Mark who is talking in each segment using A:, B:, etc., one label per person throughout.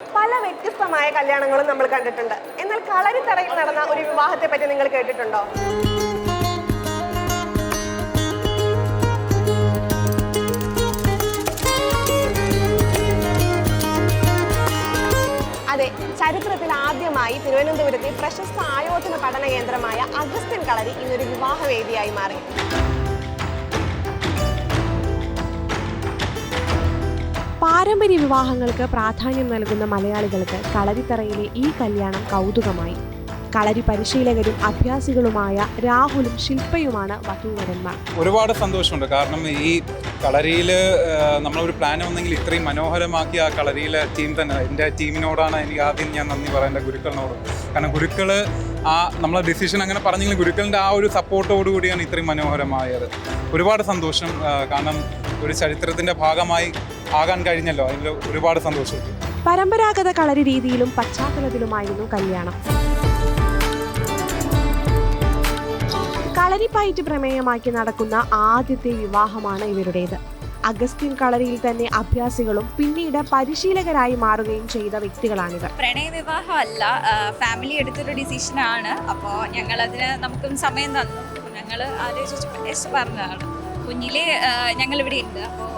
A: പല വ്യത്യസ്തമായ കല്യാണങ്ങളും നമ്മൾ കണ്ടിട്ടുണ്ട്. എന്നാൽ കളരി കളരിത്തറയിൽ നടന്ന ഒരു വിവാഹത്തെ പറ്റി നിങ്ങൾ കേട്ടിട്ടുണ്ടോ? അതെ ചരിത്രത്തിൽ ആദ്യമായി തിരുവനന്തപുരത്തെ പ്രശസ്ത ആയോധന പഠന കേന്ദ്രമായ അഗസ്ത്യൻ കളരി ഇന്നൊരു വിവാഹവേദിയായി മാറി. പാരമ്പര്യ വിവാഹങ്ങൾക്ക് പ്രാധാന്യം നൽകുന്ന മലയാളികൾക്ക് കളരിത്തറയിലെ ഈ കല്യാണം കൗതുകമായി. കളരി പരിശീലകരും അഭ്യാസികളുമായ രാഹുലും ശില്പയുമാണ് വധൂവരന്മാർ.
B: ഒരുപാട് സന്തോഷമുണ്ട്. കാരണം ഈ കളരിയിൽ നമ്മളൊരു പ്ലാൻ വന്നെങ്കിൽ ഇത്രയും മനോഹരമാക്കിയ ആ കളരിയിലെ ടീം തന്നെ എന്റെ ടീമിനോടാണ് എനിക്ക് ആദ്യം ഞാൻ നന്ദി പറയേണ്ട ഗുരുക്കളിനോട്. കാരണം ഗുരുക്കൾ ആ നമ്മളെ ഡിസിഷൻ അങ്ങനെ പറഞ്ഞെങ്കിലും ഗുരുക്കളിന്റെ ആ ഒരു സപ്പോർട്ടോടു കൂടിയാണ് ഇത്രയും മനോഹരമായത്. ഒരുപാട് സന്തോഷം കാരണം ഒരു ചരിത്രത്തിന്റെ ഭാഗമായി ആകാൻ കഴിഞ്ഞല്ലോ. അതിൽ ഒരുപാട് സന്തോഷം
A: പരമ്പരാഗത കളരി രീതിയിലും പശ്ചാത്തലത്തിലുമായിരുന്നു കല്യാണം. കളരിപ്പയറ്റ് പ്രമേയമാക്കി നടക്കുന്ന ആദ്യത്തെ വിവാഹമാണ് ഇവരുടേത്. അഗസ്റ്റിൻ കളരിയിൽ തന്നെ അഭ്യാസികളും പിന്നീട് പരിശീലകരായി മാറുകയും ചെയ്ത വ്യക്തികളാണിവർ.
C: പ്രണയ വിവാഹമല്ല ഫാമിലി എടുത്തൊരു ഡിസിഷനാണ് അപ്പോൾ ഞങ്ങളതിന് നമുക്കും സമയം തന്നു. ഞങ്ങൾ ആലോചിച്ചു പറഞ്ഞതാണ്. കുഞ്ഞിലെ ഞങ്ങൾ ഇവിടെ ഉണ്ട്. അപ്പോൾ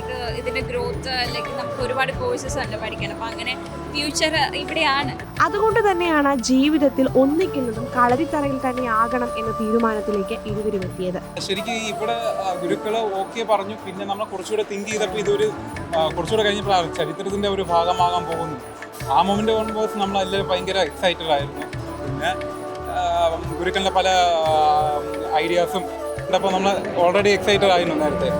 C: ഇത് ഇതിന്റെ ഗ്രോത്ത് അല്ലെങ്കിൽ നമുക്ക് ഒരുപാട് കോഴ്സസ് ഉണ്ട് പഠിക്കണം. അപ്പോൾ അങ്ങനെ ഫ്യൂച്ചർ ഇവിടെയാണ്.
A: അതുകൊണ്ട് തന്നെയാണ് ജീവിതത്തിൽ ഒന്നിക്കുന്നതും കളരിത്തറയിൽ തന്നെ ആകണം എന്ന തീരുമാനത്തിലേക്ക് ഇരുവരും എത്തിയത്.
B: ശരിക്കും ഇവിടെ ഗുരുക്കൾ ഓക്കെ പറഞ്ഞു. പിന്നെ നമ്മൾ കുറച്ചുകൂടെ തിങ്ക് ചെയ്തപ്പോൾ ഇതൊരു കുറച്ചുകൂടെ കഴിഞ്ഞപ്പോൾ ചരിത്രത്തിന്റെ ഒരു ഭാഗമാകാൻ പോകുന്നു ആ മൊമെന്റ് മൊമെന്റ് നമ്മൾ നമ്മളെല്ലാവരും ഭയങ്കര എക്സൈറ്റഡ് ആയിരുന്നു. പിന്നെ ഗുരുക്കളുടെ പല ഐഡിയാസും കണ്ടപ്പോൾ നമ്മൾ ഓൾറെഡി എക്സൈറ്റഡ് ആയിരുന്നു നേരത്തെ.